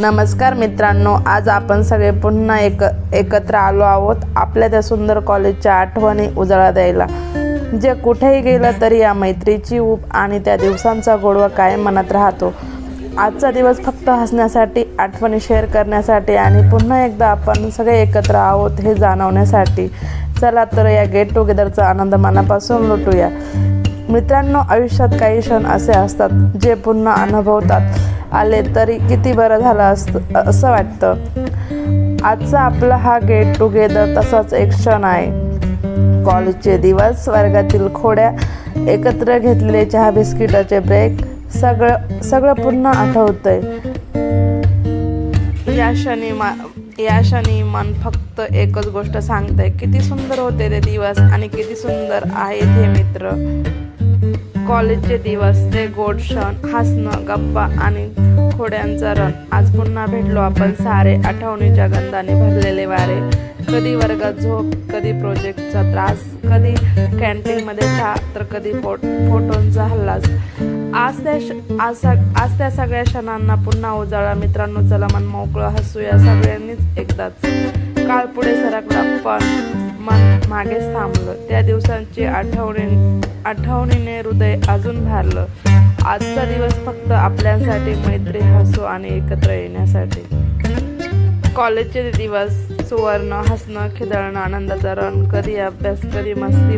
नमस्कार मित्रांनो आज आपण सगळे पुन्हा एक एकत्र आलो आहोत आपल्या त्या सुंदर कॉलेजच्या आठवणी उजाळा द्यायला. जे कुठेही गेलं तरी या मैत्रीची ऊब आणि त्या दिवसांचा गोडवा कायम मनात राहतो. आजचा दिवस फक्त हसण्यासाठी आठवणी शेअर करण्यासाठी आणि पुन्हा एकदा आपण सगळे एकत्र आहोत हे जाणवण्यासाठी. चला तर या गेट टुगेदरचा आनंद मनापासून लुटूया. मित्रांनो आयुष्यात काही क्षण असे असतात जे पुन्हा अनुभवतात. आले तरी किती बरं झालं असतं असं वाटतं. आजचा आपला हा गेट टुगेदर तसाच एक क्षण आहे. कॉलेजचे दिवस वर्गातील खोड्या एकत्र घेतलेले चहा बिस्किटाचे ब्रेक सगळं सगळं पुन्हा आठवतंय. या क्षणी मा या क्षणी मन फक्त एकच गोष्ट सांगतंय किती सुंदर होते ते दिवस आणि किती सुंदर आहेत हे मित्र. कॉलेजचे दिवस ते गोड क्षण हसणं गप्पा आणि खोड्यांचा रण आज पुन्हा भेटलो आपण सारे आठवणीच्या गंधाने भरलेले वारे. कधी वर्गात झोप कधी प्रोजेक्टचा त्रास कधी कॅन्टीनमध्ये चहा तर कधी फोट फोटोंचा हल्लास. आज त्या आज आज त्या सगळ्या क्षणांना पुन्हा उजाळा. मित्रांनो चला मन मोकळं हसूया सगळ्यांनीच एकदाच. काळ पुढे सरकला पण मन मागेच थांबलं. त्या दिवसांची आठवणी आठवणीने हृदय अजून भारलं. आजचा दिवस फक्त आपल्यासाठी मैत्री हसू आणि एकत्र येण्यासाठी. कॉलेजचे दिवस सुवर्ण हसणं खिदळणं आनंदाचा रण कधी अभ्यास कधी मस्ती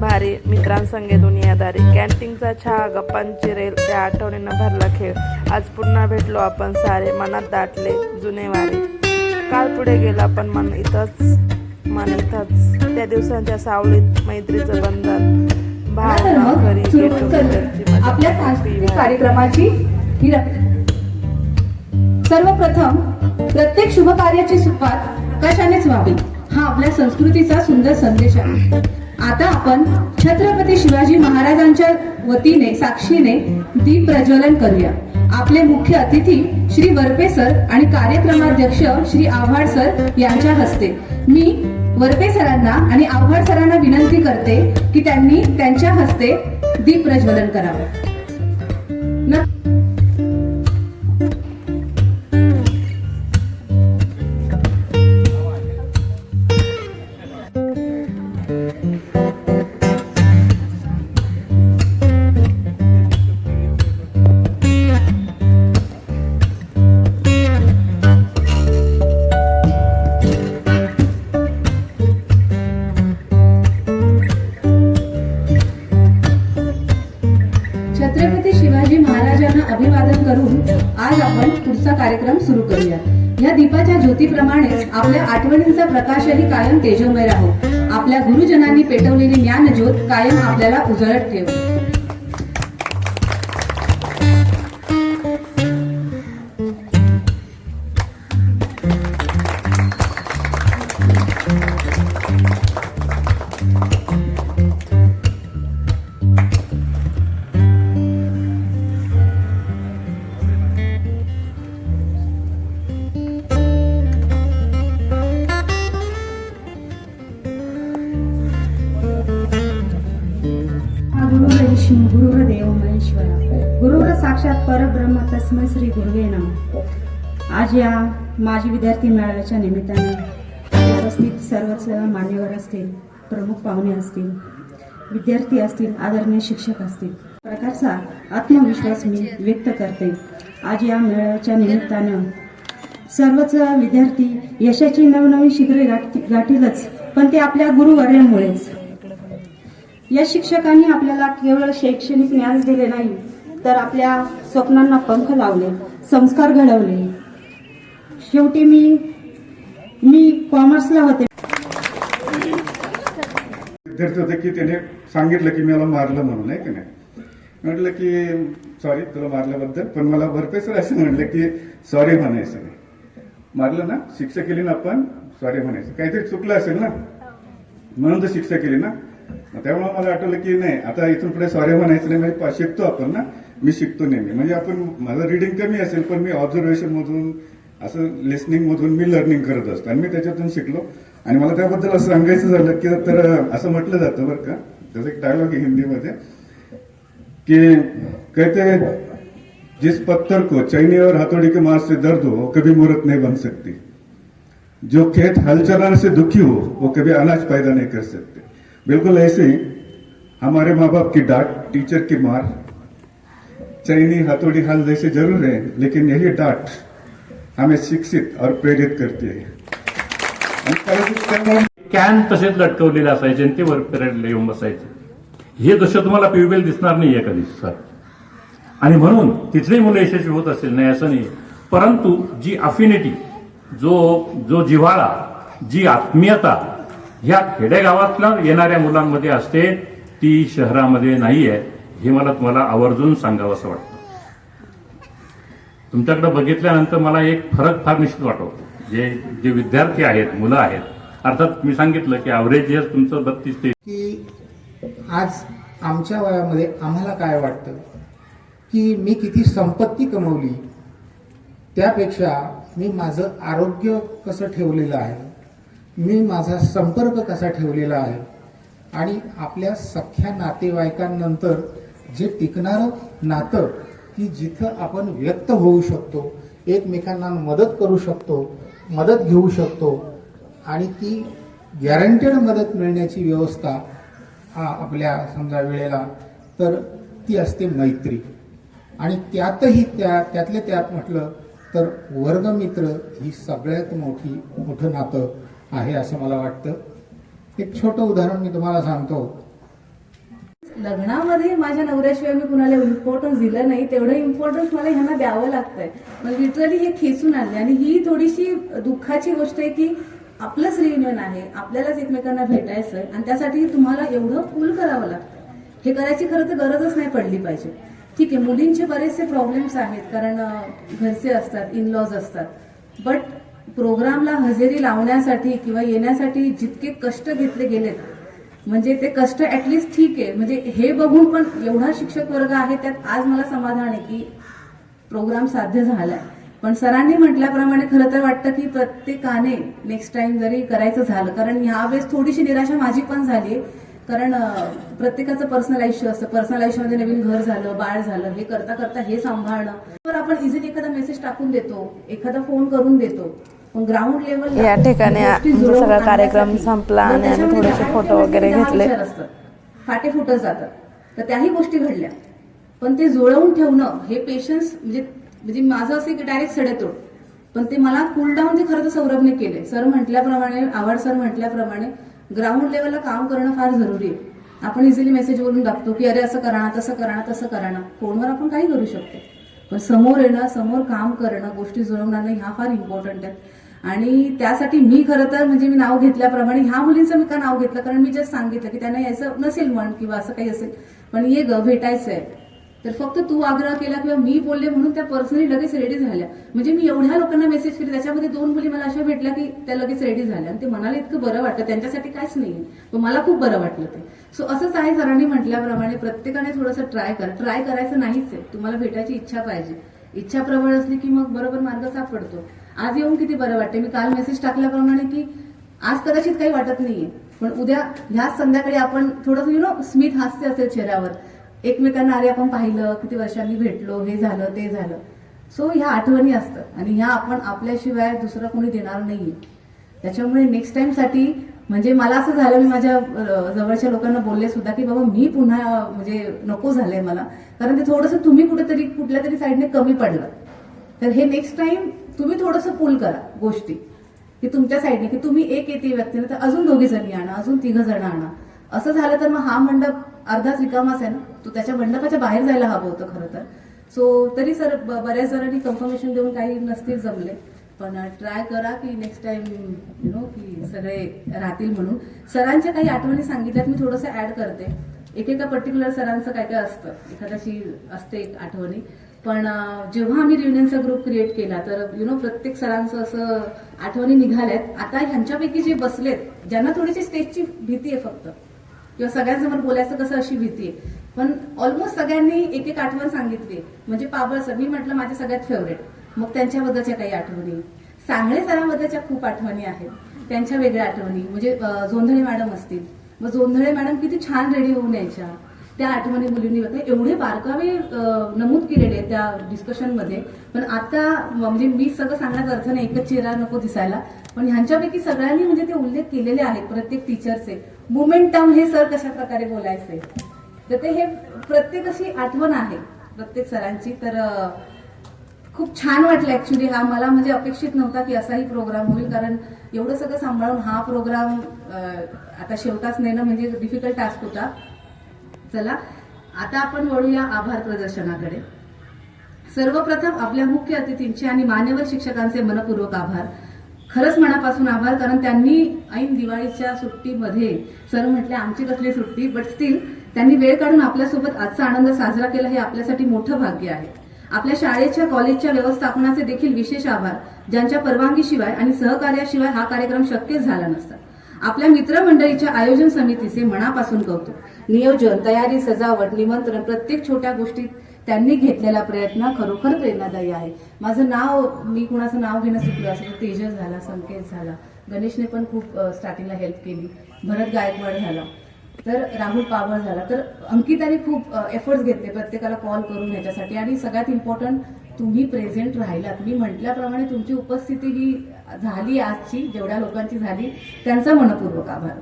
भारी मित्रांसंगे दुनियादारी. कॅन्टीनचा चहा गप्पांची रेल त्या आठवणीनं भरला खेळ. आज पुन्हा भेटलो आपण सारे मनात दाटले जुने वारे. काल पुढे गेला पण मन इथंच मन इथंच त्या दिवसांच्या सावलीत मैत्रीचं बंधन. आपल्या सांस्कृतिक कार्यक्रमाची. सर्वप्रथम प्रत्येक शुभ कार्याची सुरुवात कशानेच व्हावी? हा आपल्या संस्कृतीचा सुंदर संदेश आहे. आता आपण छत्रपती शिवाजी महाराजांच्या वतीने साक्षीने दीप प्रज्वलन करूया. आपले मुख्य अतिथी श्री वरपे सर आणि कार्यक्रमाध्यक्ष श्री आव्हाड सर यांच्या हस्ते. मी वरपे सरांना आणि आव्हाड सरांना विनंती करते की त्यांनी त्यांच्या हस्ते दीप प्रज्वलन करावं. कार्यक्रम सुरू करूया या दीपाच्या ज्योतीप्रमाणेच आपल्या आठवणींचा प्रकाशही कायम तेजोमय राहो. आपल्या गुरुजनांनी पेटवलेली ज्ञान ज्योत कायम आपल्याला उजळत ठेव. विष्णू गुरुर देव महेश्वरा. गुरुर साक्षात परब्रह्म तस्मै श्री गुरुवे नम. आज या माजी विद्यार्थी मेळाव्याच्या निमित्ताने उपस्थित सर्वच मान्यवर असतील प्रमुख पाहुणे असतील विद्यार्थी असतील आदरणीय शिक्षक असतील प्रकारचा आत्मविश्वास मी व्यक्त करते. आज या मेळाव्याच्या निमित्तानं सर्वच विद्यार्थी यशाची नवनवीन शिखरे गाठी गाठीलच पण ते आपल्या गुरुवर्यांमुळेच. या शिक्षकांनी आपल्याला केवळ शैक्षणिक ज्ञान दिले नाही तर आपल्या स्वप्नांना पंख लावले संस्कार घडवले. शेवटी मी मी कॉमर्सला होते. विद्यार्थी होते की त्याने सांगितलं की मला मारलं म्हणून आहे की नाही? म्हटलं की सॉरी तुला मारल्याबद्दल पण मला भरपेसर असं म्हटलं की सॉरी म्हणायचं. नाही मारलं ना शिक्षा केली ना आपण सॉरी म्हणायचं. काहीतरी चुकलं असेल ना? म्हणून तर शिक्षा केली ना? त्यामुळे मला आठवलं की नाही आता इथून पुढे सॉरी म्हणायचं नाही म्हणजे शिकतो आपण ना. मी शिकतो नेहमी. म्हणजे आपण माझं रिडिंग कमी असेल पण मी ऑब्झर्वेशन मधून असं लिस्निंग मधून मी लर्निंग करत असतो. आणि मी त्याच्यातून शिकलो. आणि मला त्याबद्दल असं सांगायचं झालं की तर असं म्हटलं जातं बरं का. त्याचा एक डायलॉग आहे हिंदीमध्ये. की कहते जिस पत्थर को चैनी और हथौड़ी के मार से दर्द हो वो कभी मूर्त नहीं बन सकती। जो खेत हल चलाने से दुखी हो वो कभी अनाज पैदा नहीं कर सकते। बिल्कुल ऐसे ही हमारे माँ बाप की डांट टीचर की मार चैनी हथौड़ी हाल जैसे जरूर है लेकिन यही डांट हमें शिक्षित और प्रेरित करती है। आणि कॅन तसेच लटकवलेले असायचे आणि ते वर पॅरेडला येऊन बसायचे. हे दृश्य तुम्हाला पिवेल दिसणार नाही आहे कधी सर. आणि म्हणून तिथली मुलं यशस्वी होत असेल नाही असं नाही परंतु जी अफिनिटी जो जो जिव्हाळा जी आत्मीयता ह्या खेडेगावातल्या येणाऱ्या मुलांमध्ये असते ती शहरामध्ये नाही आहे हे मला तुम्हाला आवर्जून सांगावं असं वाटतं. तुमच्याकडे बघितल्यानंतर मला एक फरक फार निश्चित वाटतो. जे जे विद्यार्थी आहेत मुलं आहेत अर्थात मी सांगितलं की अवरेज इयर्स तुमचं बत्तीस ते की आज आमच्या वयामध्ये आम्हाला काय वाटतं? की मी किती संपत्ती कमवली? त्यापेक्षा मी माझं आरोग्य कसं ठेवलेलं आहे? मी माझा संपर्क कसा ठेवलेला आहे? आणि आपल्या सख्या नातेवाईकांनंतर जे टिकणारं नातं की जिथं आपण व्यक्त होऊ शकतो एकमेकांना मदत करू शकतो मदत घेऊ शकतो आणि ती गॅरंटेड मदत मिळण्याची व्यवस्था हा आपल्या समजा वेळेला तर ती असते मैत्री. आणि त्यातही त्या त्यातल्या त्यात म्हटलं तर वर्गमित्र ही सगळ्यात मोठी मोठं नातं. आहे असं मला वाटतं. एक छोटं उदाहरण मी तुम्हाला सांगतो. लग्नामध्ये माझ्या नवऱ्याशिवाय मी कुणाला इम्पॉर्टन्स दिलं नाही तेवढं इम्पॉर्टन्स मला ह्यांना द्यावं लागतंय. मग लिटरली हे खेचून आले आणि ही थोडीशी दुःखाची गोष्ट आहे की आपलंच रियुनियन आहे आपल्यालाच एकमेकांना भेटायचं आहे आणि त्यासाठी तुम्हाला एवढं फुल करावं लागतं हे करायची खरं तर गरजच नाही पडली पाहिजे. ठीक आहे मुलींचे बरेचसे प्रॉब्लेम्स आहेत कारण घरचे असतात इन लॉज असतात. बट प्रोग्रामला हजेरी लावण्यासाठी किंवा येण्यासाठी जितके कष्ट घेतले गेलेत म्हणजे ते कष्ट ऍटलिस्ट ठीक आहे. म्हणजे हे बघून पण एवढा शिक्षक वर्ग आहे त्यात आज मला समाधान आहे की प्रोग्राम साध्य झालाय. पण सरांनी म्हटल्याप्रमाणे खरं तर वाटतं की प्रत्येकाने नेक्स्ट टाइम जरी करायचं झालं कारण यावेळेस थोडीशी निराशा माझी पण झाली कारण प्रत्येकाचं पर्सनल आयुष्य असतं. पर्सनल आयुष्यामध्ये नवीन घर झालं बाळ झालं हे करता करता हे सांभाळणं. तर आपण इझिली एखादा मेसेज टाकून देतो एखादा फोन करून देतो या ठिकाणी आमचा सगळा कार्यक्रम संपला आणि आम्ही थोडेसे फोटो वगैरे घेतले. फाटे फुटत जातात. तर त्याही गोष्टी घडल्या. पण ते जुळवून ठेवणं हे पेशन्स म्हणजे म्हणजे माझं असं की डायरेक्ट सडेतोड. पण ते मला कूल डाऊन ते खरं तर सौरभने केले सर म्हटल्याप्रमाणे आव्हाड सर म्हटल्याप्रमाणे ग्राउंड लेवलला काम करणं फार जरुरी आहे. आपण इझिली मेसेज बोलून टाकतो की अरे असं करा तसं करा ना तसं करा ना. फोनवर आपण काही करू शकतो. पण समोर येणं समोर काम करणं गोष्टी जुळवणं ह्या फार इम्पॉर्टंट आहेत. आणि त्यासाठी मी खरं तर म्हणजे मी नाव घेतल्याप्रमाणे ह्या मुलींचं मी का नाव घेतलं? कारण मी जस्ट सांगितलं की त्यांना यायचं नसेल म्हण किंवा असं काही असेल. पण ये ग भेटायचं आहे तर फक्त तू आग्रह केला किंवा मी बोलले म्हणून त्या पर्सनली लगेच रेडी झाल्या. म्हणजे मी एवढ्या लोकांना मेसेज केले त्याच्यामध्ये दोन मुली मला अशा भेटल्या की त्या लगेच रेडी झाल्या. आणि ते मनाला इतकं बरं वाटतं त्यांच्यासाठी काहीच नाही पण मला खूप बरं वाटलं ते. सो असंच आहे सरांनी म्हटल्याप्रमाणे प्रत्येकाने थोडंसं ट्राय कर. ट्राय करायचं नाहीच आहे. तुम्हाला भेटायची इच्छा पाहिजे. इच्छा प्रबळ असली की मग बरोबर मार्ग सापडतो. आज येऊन किती बरं वाटते मी काल मेसेज टाकल्याप्रमाणे की आज कदाचित काही वाटत नाहीये. पण उद्या ह्याच संध्याकाळी आपण थोडंसं यु नो स्मित हास्य असेल चेहऱ्यावर. एकमेकांना अरे आपण पाहिलं किती वर्षांनी भेटलो हे झालं ते झालं. सो ह्या आठवणी असतात. आणि ह्या आपण आपल्याशिवाय दुसरं कोणी देणार नाहीये. त्याच्यामुळे नेक्स्ट टाइमसाठी म्हणजे मला असं झालं मी माझ्या जवळच्या लोकांना बोलले सुद्धा की बाबा मी पुन्हा म्हणजे नको झालंय मला. कारण ते थोडंसं तुम्ही कुठेतरी कुठल्या तरी साईडने कमी पडलं. तर हे नेक्स्ट टाइम तुम्ही थोडंसं पुल करा गोष्टी. की तुमच्या साईडने की तुम्ही एक येते व्यक्तीने तर अजून दोघी जणी आणा अजून तिघ जण आणा. असं झालं तर मग हा मंडप अर्धाच रिकामाच आहे ना? तो त्याच्या मंडपाच्या बाहेर जायला हवं होतं खरं तर. सो तरी सर ब- बऱ्याच जणांनी कन्फर्मेशन देऊन काही नसतील जमले. पण ट्राय करा की नेक्स्ट टाइम यु नो की सगळे राहतील म्हणून. सरांच्या काही आठवणी सांगितल्यात मी थोडंसं ऍड करते. एकेका पर्टिक्युलर सरांचं काय काय असतं? एखाद्याची असते एक आठवणी. पण जेव्हा आम्ही रियुनियनचा ग्रुप क्रिएट केला तर यु नो प्रत्येक सरांचं असं आठवणी निघाल्यात. आता ह्यांच्यापैकी जे बसलेत ज्यांना थोडीशी स्टेजची भीती आहे फक्त किंवा सगळ्यांसमोर बोलायचं कसं अशी भीती आहे. पण ऑलमोस्ट सगळ्यांनी एक एक आठवण सांगितली. म्हणजे पाबळ सर मी म्हटलं माझे सगळ्यात फेवरेट मग त्यांच्याबद्दलच्या काही आठवणी. सांगळे सरांबद्दलच्या खूप आठवणी आहेत. त्यांच्या वेगळ्या आठवणी. म्हणजे जोंधळे मॅडम असतील. मग जोंधळे मॅडम किती छान रेडी होऊन यायच्या. त्या आठवणी मुलींनी व्यक्त एवढे बारकावे नमूद केलेले आहेत त्या डिस्कशनमध्ये पण आता म्हणजे मी सगळं सांगण्याचा अर्थ नाही एकच चेहरा नको दिसायला. पण ह्यांच्यापैकी सगळ्यांनी म्हणजे ते उल्लेख केलेले आहेत प्रत्येक टीचरचे मोमेंटम हे सर कशा प्रकारे बोलायचे? तर ते हे प्रत्येक अशी आठवण आहे प्रत्येक सरांची. तर खूप छान वाटलं ऍक्च्युली हा. मला म्हणजे अपेक्षित नव्हता की असाही प्रोग्राम होईल कारण एवढं सगळं सांभाळून हा प्रोग्राम आता शेवटाच नेणं म्हणजे डिफिकल्ट टास्क होता. चला आता आपण वळूया आभार प्रदर्शनाकडे. सर्वप्रथम आपल्या मुख्य अतिथींचे आणि मान्यवर शिक्षकांचे मनपूर्वक आभार. खरंच मनापासून आभार कारण त्यांनी ऐन दिवाळीच्या सुट्टीमध्ये सर म्हटले आमची कसली सुट्टी बट स्टील त्यांनी वेळ काढून आपल्यासोबत आजचा आनंद साजरा केला हे आपल्यासाठी मोठं भाग्य आहे. आपल्या शाळेच्या कॉलेजच्या व्यवस्थापनाचे देखील विशेष आभार ज्यांच्या परवानगीशिवाय आणि सहकार्याशिवाय हा कार्यक्रम शक्यच झाला नसता. आपल्या मित्रमंडळीच्या आयोजन समितीचे मनापासून कौतुक. नियोजन तयारी सजावट निमंत्रण प्रत्येक छोट्या गोष्टीत त्यांनी घेतलेला प्रयत्न खरोखर प्रेरणादायी आहे. माझं नाव मी कुणाचं नाव घेणं चुकलं असं तेजस झाला संकेत झाला. गणेशने पण खूप स्टार्टिंगला हेल्प केली. भरत गायकवाड झाला. तर राहुल पावळ झाला. तर अंकिताने खूप एफर्ट्स घेतले प्रत्येकाला कॉल करून ह्याच्यासाठी. आणि सगळ्यात इम्पॉर्टंट तुम्ही प्रेझेंट राहिलात. मी म्हटल्याप्रमाणे तुमची उपस्थिती ही झाली आजची जेवढ्या लोकांची झाली त्यांचा मनपूर्वक आभार.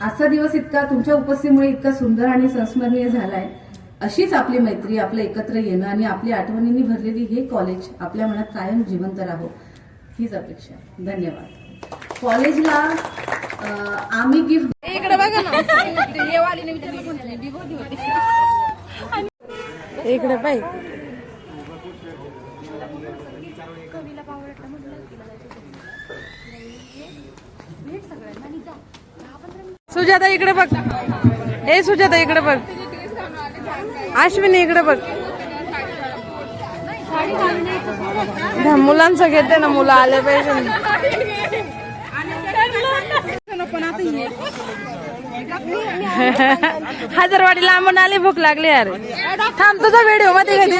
आजचा दिवस इतका तुमच्या उपस्थितीमुळे इतका सुंदर आणि संस्मरणीय झालाय. अशीच आपली मैत्री आपलं एकत्र येणं आणि आपली आठवणींनी भरलेली हे कॉलेज आपल्या मनात कायम जिवंत राहो हीच अपेक्षा धन्यवाद. कॉलेजला आम्ही गिफ्ट इकडे बघा ना. इकडे पाहिजे सुजाता इकडे बघ. ए सुजाता इकडे बघ. अश्विनी इकडे बघ. मुलांचं घेते ना मुलं आले पाहिजे. हजारवाडी लांबून आली भूक लागली अरे थांब तुझा व्हिडिओमध्ये घेते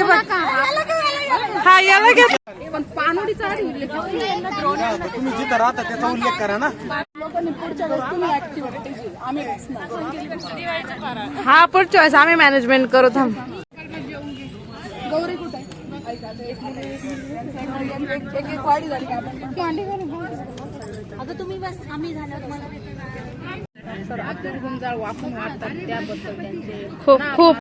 हा याला घेत तुम्ही जिथं राहता त्याचा उल्लेख करा ना. हा पुढच्या वेळेस आम्ही मॅनेजमेंट करू थांब. आता तुम्ही बस आम्ही झाल्यावर मला खूप खूप.